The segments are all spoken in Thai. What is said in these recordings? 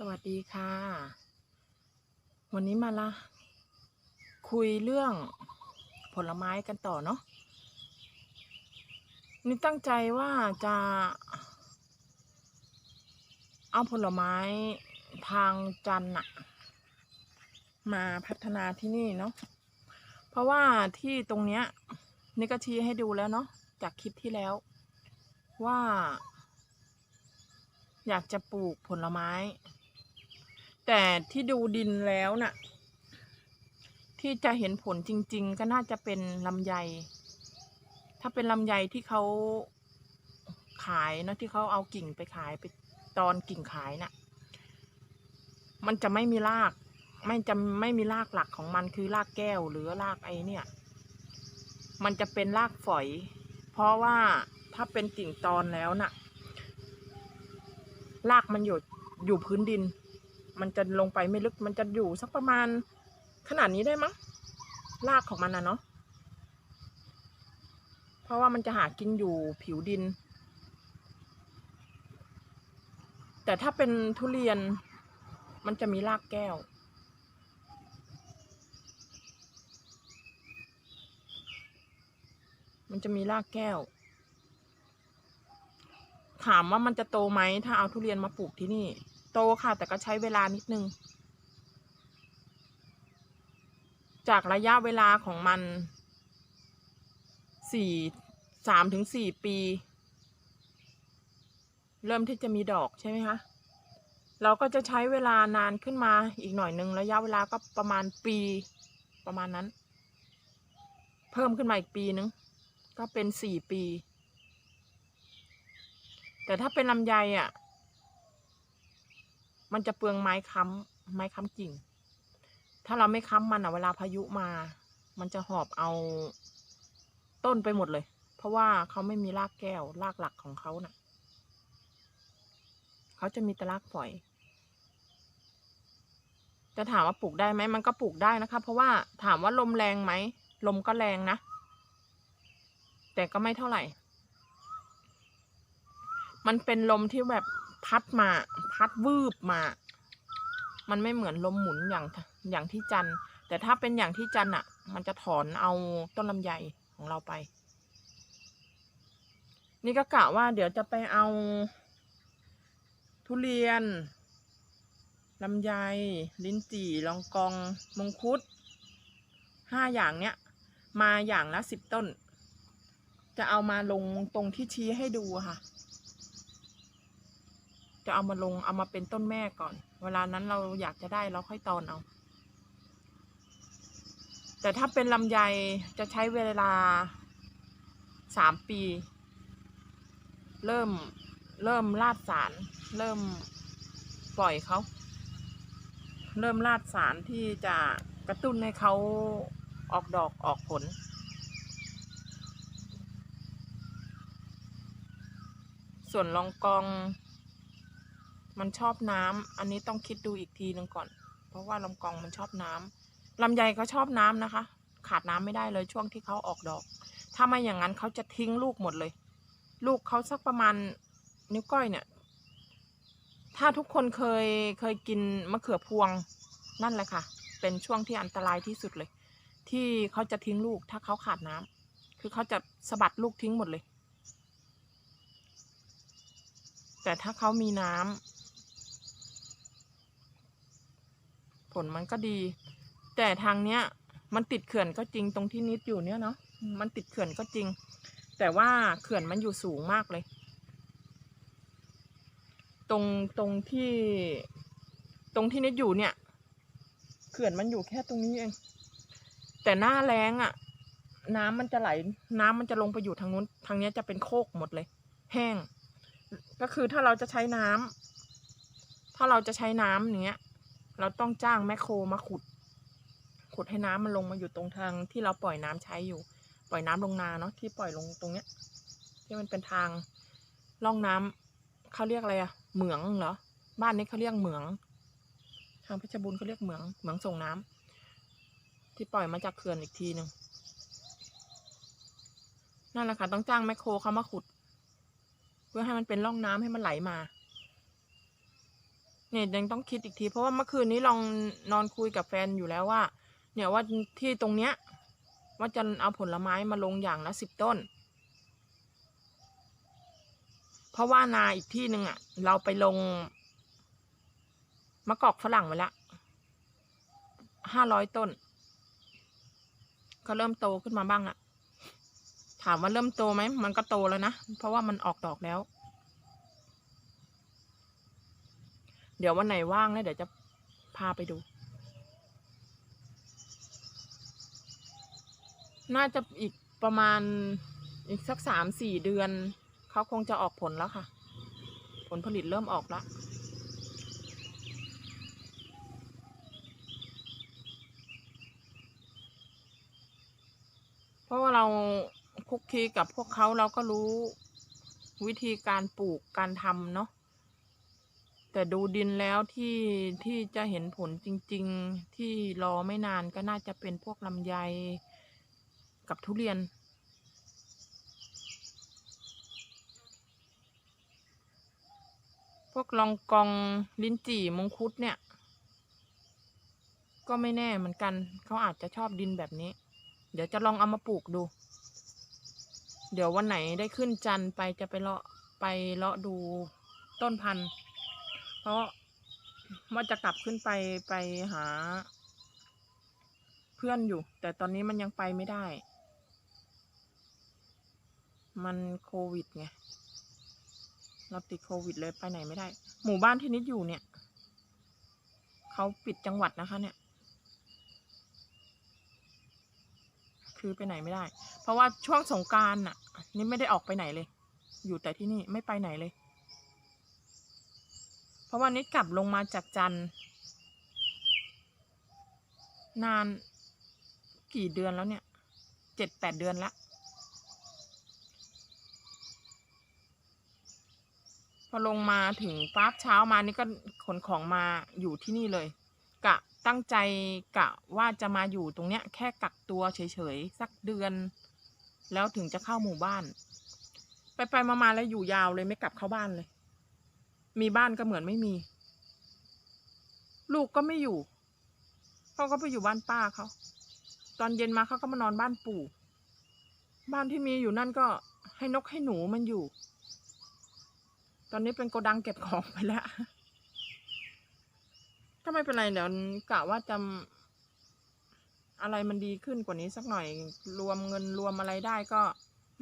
สวัสดีค่ะ วันนี้มาละคุยเรื่องผลไม้กันต่อเนาะนี่ตั้งใจว่าจะ เอาผลไม้ทางจันทร์อะมาพัฒนาที่นี่เนาะเพราะว่าที่ตรงเนี้ยนี่ก็ชี้ให้ดูแล้วเนาะจากคลิปที่แล้วว่าอยากจะปลูกผลไม้ แต่ที่ดูดินแล้วน่ะ ที่จะเห็นผลจริง ๆ ก็น่าจะเป็นลำไย ถ้าเป็นลำไยที่เขาขายเนอะที่เขาเอากิ่งไปขายไปตอนกิ่งขายน่ะ มันจะไม่มีราก ไม่จะไม่มีรากหลักของมันคือรากแก้วหรือรากไอเนี่ย มันจะเป็นรากฝอย เพราะว่าถ้าเป็นกิ่งตอนแล้วน่ะ รากมันอยู่อยู่พื้นดิน มันจะลงไปไม่ลึกมันจะอยู่สักประมาณ ขนาดนี้ได้มั้งรากของมันนะเนาะเพราะว่ามันจะหากินอยู่ผิวดิน แต่ถ้าเป็นทุเรียนมันจะมีรากแก้ว มันจะมีรากแก้ว ถามว่ามันจะโตไหมถ้าเอาทุเรียนมาปลูกที่นี่ โตค่ะ แต่ก็ใช้เวลานิดนึง จากระยะเวลาของมันสี่สามถึงสี่ปี เริ่มที่จะมีดอกใช่ไหมคะเราก็จะใช้เวลานานขึ้นมาอีกหน่อยหนึ่งระยะเวลาก็ประมาณปีประมาณนั้น เพิ่มขึ้นมาอีกปีนึง ก็เป็นสี่ปี แต่ถ้าเป็นลำไยอะ มันจะเปลืองไม้ค้ำไม้ค้ำกิ่ง ถ้าเราไม่ค้ำมันอะเวลาพายุมา มันจะหอบเอาต้นไปหมดเลย เพราะว่าเขาไม่มีรากแก้วรากหลักของเขาน่ะ เขาจะมีแต่รากฝอย จะถามว่าปลูกได้ไหมมันก็ปลูกได้นะคะ เพราะว่าถามว่าลมแรงไหมลมก็แรงนะ แต่ก็ไม่เท่าไหร่ มันเป็นลมที่แบบ พัดมา พัดวืบมา มันไม่เหมือนลมหมุนอย่างอย่างที่จันแต่ถ้าเป็นอย่างที่จันทร์อะ มันจะถอนเอาต้นลำไยของเราไป นี่ก็กะว่าเดี๋ยวจะไปเอา ทุเรียนลำไย ลิ้นจี่ลองกอง มงคุดห้าอย่างเนี้ย มาอย่างละสิบต้น จะเอามาลงตรงที่ชี้ให้ดูค่ะ จะเอามาลงเอามาเป็นต้นแม่ก่อน เวลานั้นเราอยากจะได้เราค่อยตอนเอา แต่ถ้าเป็นลำไยจะใช้เวลาสามปี เริ่มเริ่มลาดสาร เริ่มปล่อยเขา เริ่มลาดสารที่จะกระตุ้นให้เขาออกดอกออกผล ส่วนลองกอง มันชอบน้ำอันนี้ต้องคิดดูอีกทีหนึ่งก่อน เพราะว่าลำกองมันชอบน้ำลำไยก็ชอบน้ำนะคะ ขาดน้ำไม่ได้เลยช่วงที่เขาออกดอก ถ้าไม่อย่างนั้นเขาจะทิ้งลูกหมดเลย ลูกเขาสักประมาณนิ้วก้อยเนี่ย ถ้าทุกคนเคยเคยกินมะเขือพวงนั่นแหละค่ะ เป็นช่วงที่อันตรายที่สุดเลย ที่เขาจะทิ้งลูกถ้าเขาขาดน้ำคือเขาจะสะบัดลูกทิ้งหมดเลย แต่ถ้าเขามีน้ำผ ลมันก็ดี แต่ทางเนี้ย มันติดเขื่อนก็จริงตรงที่นิดอยู่เนี้ยเนาะมันติดเขื่อนก็จริง แต่ว่าเขื่อนมันอยู่สูงมากเลย ตรงตรงที่ ตรงที่นิดอยู่เนี่ย เขื่อนมันอยู่แค่ตรงนี้เองแต่หน้าแล้งอะ่ะ น้ำมันจะไหล น้ำมันจะลงไปอยู่ทางนู้น ทางเนี้ยจะเป็นโคกหมดเลย แห้ง ก็คือถ้าเราจะใช้น้ำถ้าเราจะใช้น้ำอย่าเงี้ย เราต้องจ้างแมคโครมาขุด ขุดให้น้ำมันลงมาอยู่ตรงทางที่เราปล่อยน้ำใช้อยู่ ปล่อยน้ำลงนาเนาะที่ปล่อยลงตรงเนี้ย ที่มันเป็นทางร่องน้ำเขาเรียกอะไรอะเหมืองเหรอ บ้านนี้เขาเรียกเหมือง ทางเพชรบูรณ์เขาเรียกเหมือง เหมืองส่งน้ำที่ปล่อยมาจากเขื่อนอีกทีหนึ่งนั่นแหละค่ะต้องจ้างแมคโครเขามาขุด เพื่อให้มันเป็นร่องน้ำให้มันไหลมา เนี่ยยังต้องคิดอีกที เพราะว่าเมื่อคืนนี้ลองนอนคุยกับแฟนอยู่แล้วว่า เนี่ยว่าที่ตรงเนี้ย ว่าจะเอาผลไม้มาลงอย่างละสิบต้น เพราะว่านาอีกที่หนึ่งอะ เราไปลงมะกอกฝรั่งไว้ละห้าร้อยต้น ก็เริ่มโตขึ้นมาบ้างอะถามว่าเริ่มโตไหมมันก็โตแล้วนะ เพราะว่ามันออกดอกแล้ว เดี๋ยววันไหนว่างนะเดี๋ยวจะพาไปดู น่าจะอีกประมาณอีกสักสามสี่เดือน เขาคงจะออกผลแล้วค่ะ ผลผลิตเริ่มออกแล้วเพราะว่าเราคุกคีกับพวกเขาเราก็รู้วิธีการปลูกการทำเนาะ แต่ดูดินแล้วที่ที่จะเห็นผลจริง ๆ ที่รอไม่นานก็น่าจะเป็นพวกลำไยกับทุเรียน พวกลองกองลิ้นจี่มงคุดเนี่ย ก็ไม่แน่เหมือนกัน เขาอาจจะชอบดินแบบนี้ เดี๋ยวจะลองเอามาปลูกดู เดี๋ยววันไหนได้ขึ้นจันทร์ไปจะไปเลาะไปเลาะดูต้นพันธุ์ เพราะว่าจะกลับขึ้นไปไปหา เพื่อนอยู่ แต่ตอนนี้มันยังไปไม่ได้ มันโควิดไงเราติดโควิดเลยไปไหนไม่ได้ หมู่บ้านที่นิดอยู่เนี่ยเขาปิดจังหวัดนะคะ เนี่ย คือไปไหนไม่ได้ เพราะว่าช่วงสงการน่ะ นี่ไม่ได้ออกไปไหนเลย อยู่แต่ที่นี่ไม่ไปไหนเลย ราะว่านิดกลับลงมาจากจันนานกี่เดือนแล้วเนี่ยเจ็ดแปดเดือนละพอลงมาถึงฟ้าบเช้ามานี่ก็ขนของมาอยู่ที่นี่เลย กะตั้งใจกะว่าจะมาอยู่ตรงเนี้ย แค่กักตัวเฉยๆ สักเดือน แล้วถึงจะเข้าหมู่บ้าน ไปไปๆมาๆแล้วอยู่ยาวเลยไม่กลับเข้าบ้านเลย มีบ้านก็เหมือนไม่มี ลูกก็ไม่อยู่เขาก็ไปอยู่บ้านป้าเขาตอนเย็นมาเขาก็มานอนบ้านปู่ บ้านที่มีอยู่นั่นก็ให้นกให้หนูมันอยู่ ตอนนี้เป็นโกดังเก็บของไปแล้วก็ไม่เป็นไรเดี๋ยวกะว่าจะอะไรมันดีขึ้นกว่านี้สักหน่อย รวมเงินรวมอะไรได้ก็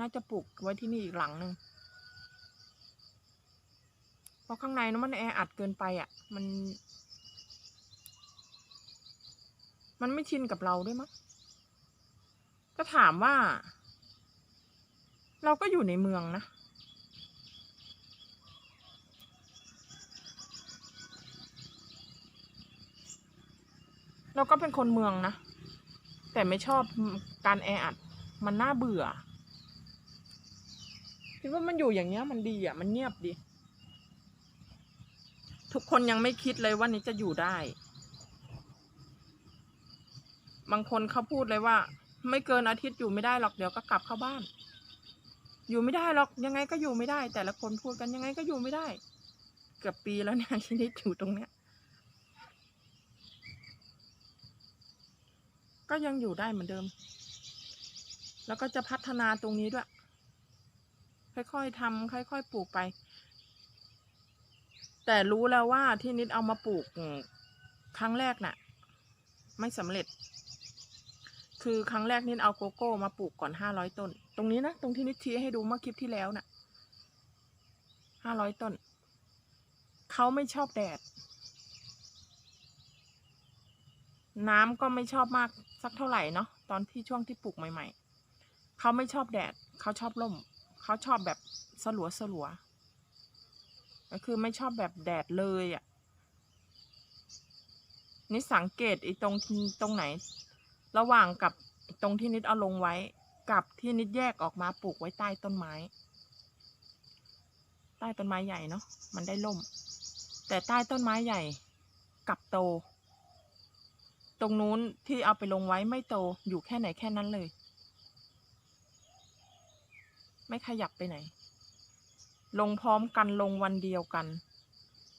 น่าจะปลูกไว้ที่นี่อีกหลังหนึ่ง เพราะข้างในนั้นมันแออัดเกินไปอะ มัน มันไม่ชินกับเราด้วยมั้งก็ถามว่า เราก็อยู่ในเมืองนะเราก็เป็นคนเมืองนะ แต่ไม่ชอบการแออัด มันน่าเบื่อคิดว่ามันอยู่อย่างเงี้ยมันดีอะ มันเงียบดี คนยังไม่คิดเลยว่านี้จะอยู่ได้ บางคนเขาพูดเลยว่า ไม่เกินอาทิตย์อยู่ไม่ได้หรอกเดี๋ยวก็กลับเข้าบ้าน อยู่ไม่ได้หรอกยังไงก็อยู่ไม่ได้ แต่ละคนพูดกันยังไงก็อยู่ไม่ได้ เกือบปีแล้วเนี่ยที่นิดอยู่ตรงเนี้ย ก็ยังอยู่ได้เหมือนเดิม แล้วก็จะพัฒนาตรงนี้ด้วย ค่อยๆทำค่อย ๆ ปลูกไป แต่รู้แล้วว่าที่นิดเอามาปลูกครั้งแรกน่ะ ไม่สำเร็จ คือครั้งแรกนิดเอาโกโก้มาปลูกก่อนห้าร้อยต้น ตรงนี้นะ ตรงที่นิดชี้ให้ดูเมื่อคลิปที่แล้วน่ะห้าร้อยต้น เขาไม่ชอบแดด น้ำก็ไม่ชอบมากสักเท่าไหร่เนาะตอนที่ช่วงที่ปลูกใหม่ ๆ เขาไม่ชอบแดด เขาชอบร่มเขาชอบแบบสลัวสลัว ก็คือไม่ชอบแบบแดดเลยอะ่ะนี่สังเกตไอ้ตรงตรงไหน ระหว่างกับตรงที่นิดเอาลงไว้ กับที่นิดแยกออกมาปลูกไว้ใต้ต้นไม้ ใต้ต้นไม้ใหญ่เนาะมันได้ร่ม แต่ใต้ต้นไม้ใหญ่กับโต ตรงนู้นที่เอาไปลงไว้ไม่โตอยู่แค่ไหนแค่นั้นเลย ไม่ขยับไปไหน ลงพร้อมกันลงวันเดียวกัน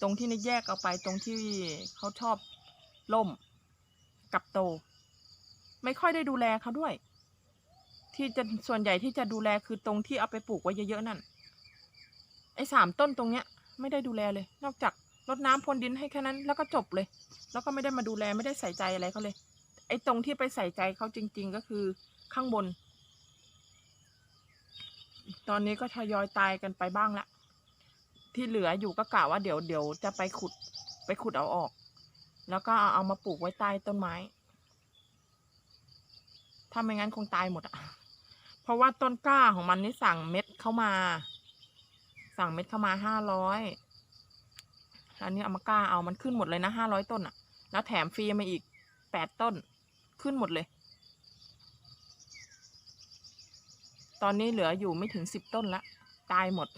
ตรงที่นแยกเอาไปตรงที่เขาชอบล่มกับโต ไม่ค่อยได้ดูแลเขาด้วย ที่จะส่วนใหญ่ที่จะดูแลคือตรงที่เอาไปปลูกไว้เยอะๆนั่นไอ้สามต้นตรงเนี้ย ไม่ได้ดูแลเลย นอกจากรดน้ำพรวนดินให้แค่นั้น แล้วก็จบเลย แล้วก็ไม่ได้มาดูแลไม่ได้ใส่ใจอะไรเขาเลย ไอ้ตรงที่ไปใส่ใจเขาจริง ๆ ก็คือข้างบน ตอนนี้ก็ทยอยตายกันไปบ้างละ ที่เหลืออยู่ก็กะว่าเดี๋ยวเดี๋ยวจะไปขุดไปขุดเอาออก แล้วก็เอามาปลูกไว้ใต้ต้นไม้ ถ้าไม่งั้นคงตายหมดอะเพราะว่าต้นกล้าของมันนี่สั่งเม็ดเข้ามา สั่งเม็ดเข้ามาห้าร้อยอันนี้เอามากล้าเอามันขึ้นหมดเลยนะห้าร้อยต้นอะแล้วแถมฟรีมาอีกแปดต้น ขึ้นหมดเลย ตอนนี้เหลืออยู่ไม่ถึงสิบต้นละ ตายหมด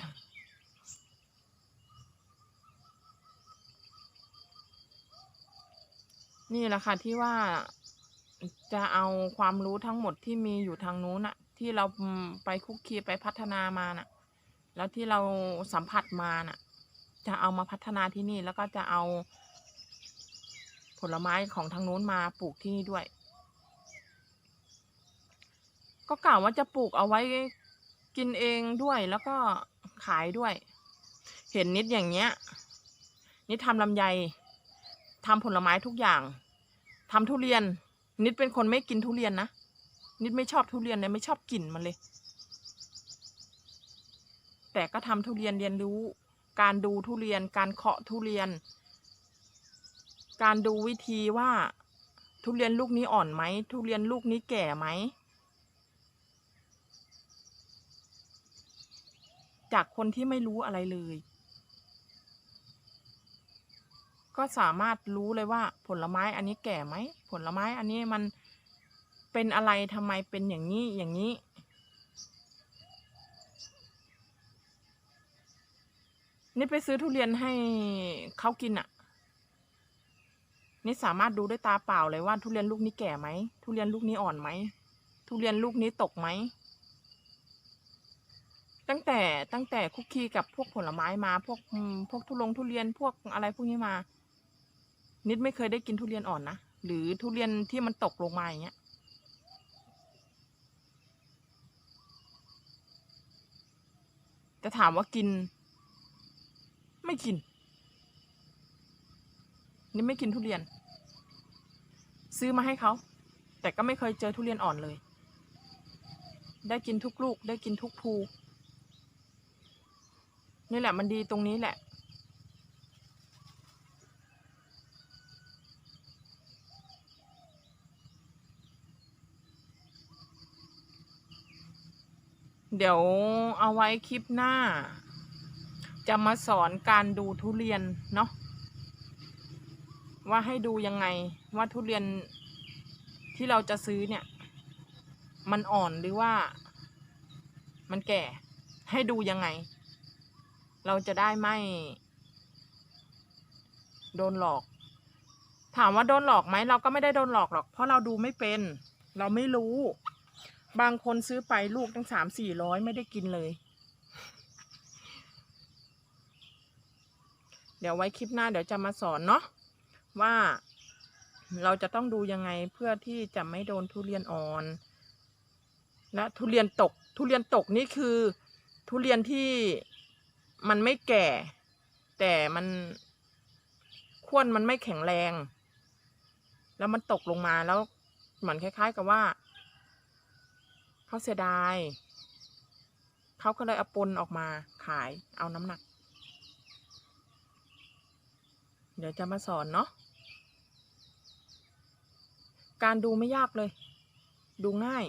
นี่แหละค่ะที่ว่าจะเอาความรู้ทั้งหมดที่มีอยู่ทางนู้นน่ะ ที่เราไปคุกคีไปพัฒนามาน่ะ แล้วที่เราสัมผัสมาน่ะ จะเอามาพัฒนาที่นี่แล้วก็จะเอาผลไม้ของทางนู้นมาปลูกที่นี่ด้วย ก็กล่าวว่าจะปลูกเอาไว้กินเองด้วยแล้วก็ขายด้วย เห็นนิดอย่างเงี้ย นิดทำลำไยทำผลไม้ทุกอย่างทำทุเรียน นิดเป็นคนไม่กินทุเรียนนะนิดไม่ชอบทุเรียนเลยไม่ชอบกลิ่นมันเลย แต่ก็ทำทุเรียนเรียนรู้ การดูทุเรียน การเคาะทุเรียน การดูวิธีว่าทุเรียนลูกนี้อ่อนไหมทุเรียนลูกนี้แก่ไหม จากคนที่ไม่รู้อะไรเลย ก็สามารถรู้เลยว่า ผลไม้อันนี้แก่ไหม ผลไม้อันนี้มันเป็นอะไรทำไมเป็นอย่างนี้อย่างนี้ นี่ไปซื้อทุเรียนให้เขากินอะ่ะนี่สามารถดูด้วยตาเปล่าเลยว่าทุเรียนลูกนี้แก่ไหม ทุเรียนลูกนี้อ่อนไหม ทุเรียนลูกนี้ตกไหม ตั้งแต่ตั้งแต่คุกคีกับพวกผลไม้มาพวกพวกทุลงทุเรียนพวกอะไรพวกนี้มา นิดไม่เคยได้กินทุเรียนอ่อนนะหรือทุเรียนที่มันตกลงมาอย่างเงี้ยจะถามว่ากิน ไม่กิน นี่ไม่กินทุเรียน ซื้อมาให้เขา แต่ก็ไม่เคยเจอทุเรียนอ่อนเลย ได้กินทุกลูก ได้กินทุกภู นี่แหละมันดีตรงนี้แหละ เดี๋ยวเอาไว้คลิปหน้า จะมาสอนการดูทุเรียนเนาะว่าให้ดูยังไงว่าทุเรียนที่เราจะซื้อเนี่ย มันอ่อนหรือว่ามันแก่ให้ดูยังไง เราจะได้ไม่โดนหลอก ถามว่าโดนหลอกไหมเราก็ไม่ได้โดนหลอกหรอก เพราะเราดูไม่เป็น เราไม่รู้ บางคนซื้อไปลูกตั้งสามสี่ร้อยไม่ได้กินเลย เดี๋ยวไว้คลิปหน้าเดี๋ยวจะมาสอนเนาะว่าเราจะต้องดูยังไงเพื่อที่จะไม่โดนทุเรียนอ่อน และทุเรียนตก ทุเรียนตกนี่คือทุเรียนที่ มันไม่แก่ แต่มันข้วนมันไม่แข็งแรง แล้วมันตกลงมาแล้วเหมือนคล้าย ๆ กับว่าเขาเสียดายเขาก็เลยเอาปนออกมาขายเอาน้ำหนัก เดี๋ยวจะมาสอนเนาะการดูไม่ยากเลย ดูง่าย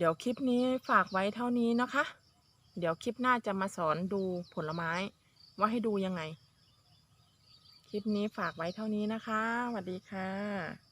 เดี๋ยวคลิปนี้ฝากไว้เท่านี้นะคะ เดี๋ยวคลิปหน้าจะมาสอนดูผลไม้ ว่าให้ดูยังไง คลิปนี้ฝากไว้เท่านี้นะคะสวัสดีค่ะ